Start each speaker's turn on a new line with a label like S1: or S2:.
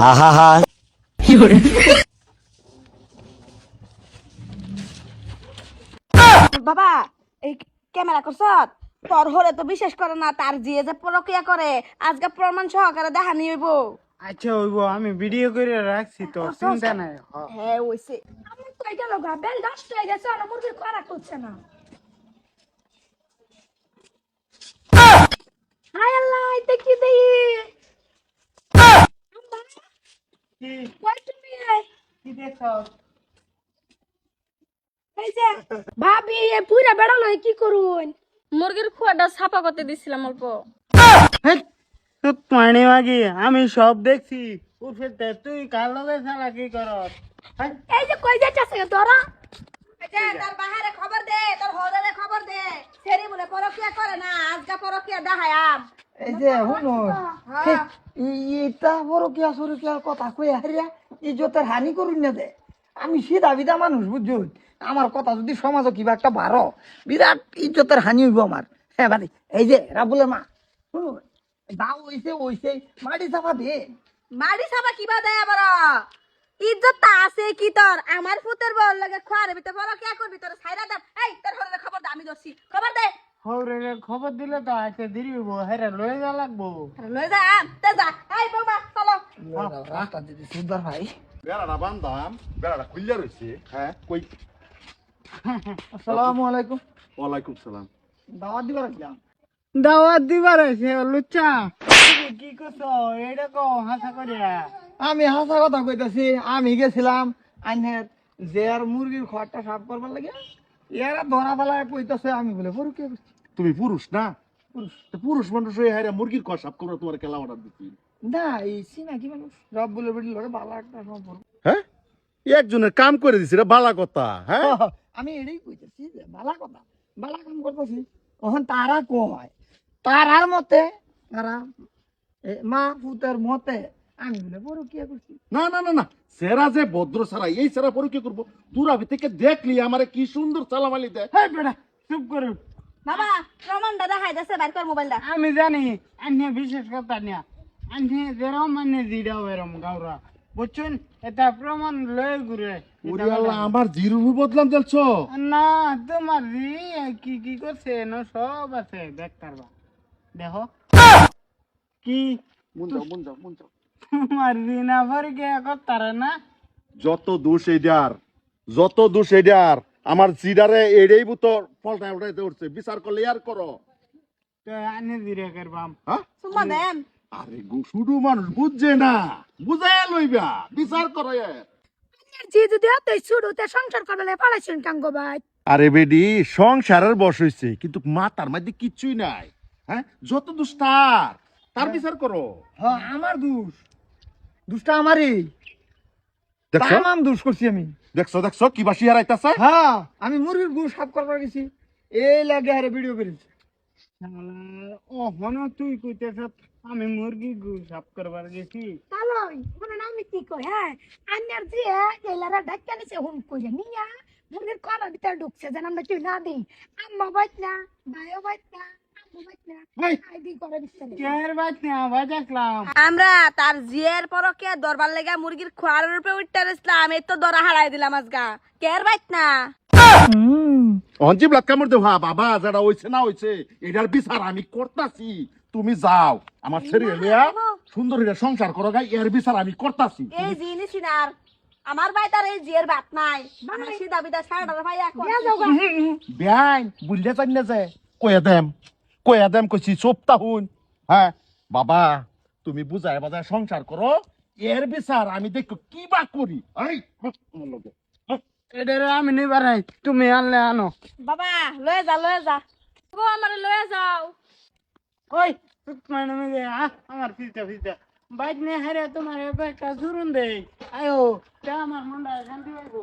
S1: হা হা হা
S2: বাবা এই ক্যামেরা করছত? তোর হলে তো বিশ্বাস করে না তার জিয়ে যে প্রক্রিয়া করে। আজকে প্রমাণ সহকারে দেখা নিয়ে হইব।
S3: আচ্ছা হইব। আমি ভিডিও করে রাখছি তো চিন্তা নাই।
S2: হ্যাঁ ওইছে
S4: আমার তো এটা লগা বেল নষ্ট হয়ে গেছে আর মুরগির খরা করছে না হায় আল্লাহ এটা কি দেই
S3: কি
S4: কই তুমি
S3: কি দেখছ
S4: এই যে ভাবি পুরা বেড়া লই কি করুন?
S2: মুরগির খোয়াটা ছাপা করতে দিছিলাম অল্প।
S3: তুই পানি মাগি আমি সব দেখছি। উঠে তুই কার লগে সারা কি কর
S4: এই যে কই যাচ্ছে তোরা?
S2: তোর বাহারে খবর দে তোর হলে খবর দে। সেরি বলে প্রক্রিয়া করে না আজকে প্রক্রিয়া দেখায়াম
S5: এই যে শুনো এটা বড় কি আসলে কি আর কথা? কই হারিয়া ইজ্জতের হানি করুন না দে। আমি সিধা বিধা মানুষ বুঝছ? আমার কথা যদি সমাজে কিবা একটা বারো বিরাট ইজ্জতের হানি হইব আমার। হ্যাঁ বাদি এই যে রাবুলের মা শুনো দাও হইছে হইছে মাটি চাপা দে।
S2: মারি সাবা কিবা দেয় আবার? ইজ্জত তা আছে কি তোর? আমার পুতের বল লাগে খোয়ারে ভিতরে প্রক্রিয়া করবি তোর সাইরা দে এই তোর খবর দে আমি ধরছি খবর দে।
S3: খবরে খবর দিলে তো আজকে দেরি হইব হেরে লয়ে যা লাগবো।
S2: লই যা তে যা। এই বৌমা চলো।
S5: রাস্তা দিদি সুন্দর ভাই।
S6: বেড়াটা বান্ধাম বেড়াটা খুললে রয়েছে হ্যাঁ। কই?
S5: আসসালামু আলাইকুম।
S6: ওয়ালাইকুম সালাম।
S5: দাওয়াত দিবার আসলাম
S3: দাওয়াত দিবার আছে লুচ্চা। কি করছ? এটা কো হাসা করিয়া
S5: আমি হাসা কথা কইতাছি আমি গেছিলাম আইনের জেয়ার মুরগির খড়টা সাফ করবার লাগে এরা ধরা বেলায় কইতাছে আমি বলে বড় কে করছি।
S6: তুমি পুরুষ না? পুরুষ। মানুষ হয়ে হ্যাঁ মুরগির কষ সাপ? তোমার খেলা অর্ডার দিচ্ছি
S5: না এই চিনাকি মানুষ? সব বলে বেটি লগে ভালো একটা
S6: হ্যাঁ? একজনের কাম করে দিছি রে বালা কথা হ্যাঁ?
S5: আমি এটাই কইতেছি যে বালা কথা বালা কাম করতেছি। তখন তারা কয় তারার মতে তারা এ, মা পুতের মতে আমি বলে বড় কে করছি।
S6: না না না না সেরা যে ভদ্র সারা এই সেরা পরে কি করব দূরাবি থেকে দেখলি আমারে কি সুন্দর চালামালি দেয়।
S3: হেই বেটা চুপ করো
S2: বাবা প্রমাণটা দেখাই দেছে বাইর কর মোবাইলটা।
S3: আমি জানি আন্যে বিশেষ কথা নিয়া আন্যে যেরম মানে দিডাও এরম গাওরা। বুঝছেন? এটা প্রমাণ লয়ে ঘুরে।
S6: ওরে আল্লাহ আমার জিরো বদলাম চলছো
S3: না তোমার রি কি কি করছে? না সব আছে দেখতার বা দেখো। কি?
S6: মন যাও মন যাও মন যাও।
S3: তোমার রিনা ভরকে করতারে না?
S6: যত দোষ এইডার যত দোষ এইডার আমার জিডারে এড়েই তো ফলটা উঠাইতে উঠছে। বিচার করলে আর করো।
S3: তো আনে দিরে করবাম
S6: হ্যাঁ? আরে গো শুধু মানুষ বুঝছে না। বুঝাইয়া লইবা। বিচার করো এর।
S4: জি যদি এতই শুরুতে সংসার করলে পালাইছেন কাঙ্গো ভাই।
S6: আরে বেডি সংসারের বস হইছে কিন্তু মাতার মধ্যে কিচ্ছুই নাই। হ্যাঁ? যত দোষ তার তার বিচার করো।
S5: হ্যাঁ আমার দোষ। দোষটা আমারই।
S6: দেখছ?
S5: দোষ করছি আমি।
S6: দেখছ দেখছ? কি বাসি হারাইতাছে?
S5: হ্যাঁ আমি মুরগির গু সাফ করবার গেছি। এই লাগে আরে ভিডিও করেছি।
S3: ও হন তুই কইতেছ আমি মুরগি গু সাফ করবার গেছি।
S4: তালই মনে না আমি কি কই হ্যাঁ? আন্যার জি এলারা ডাক্কা নিছে হুন কইরে নিয়া মুরগির কলার ভিতরে ঢুকছে যেন আমরা কেউ না দিই। আম্মা বাইত না ভাইও বাইত না।
S2: আমরা তার জিয়ের প্রক্রিয়া দরবার লেগা মুরগির খোয়ার উপরে উঠতে আসলাম এই তো দরা হারাই দিলাম আজগা। কের বাইত না?
S6: অঞ্জি ব্লাড কামড় দেওয়া বাবা যারা হইছে না হইছে এটার বিচার আমি করতাছি। তুমি যাও আমার ছেড়ে লিয়া সুন্দর হইয়া সংসার করো গাই এর বিচার আমি করতাছি।
S2: এই জিনিস আর আমার ভাই তার এই জিয়ের বাত নাই। আমার সিধা বিদা ভাই এখন
S6: বেআইন বুঝলে চাই না যে কয়া দেম। কয়া দেম কইছি চোপতা হুন। হ্যাঁ বাবা তুমি বুঝায় বাজায় সংসার করো এর বিচার আমি দেখো কি বা করি। এই! আমার লগে।
S3: এটারে আমি নিবার নাই তুমি আনলে আনো।
S2: বাবা লয়ে যা লয়ে যা। গো আমার লয়ে যাও।
S3: ওই মানে আমার ফিরতে ফিরতে। বাইক নিয়ে হারে তোমার একটা জুরুন দেই। আয়ো তা আমার মনটা শান্তি হইব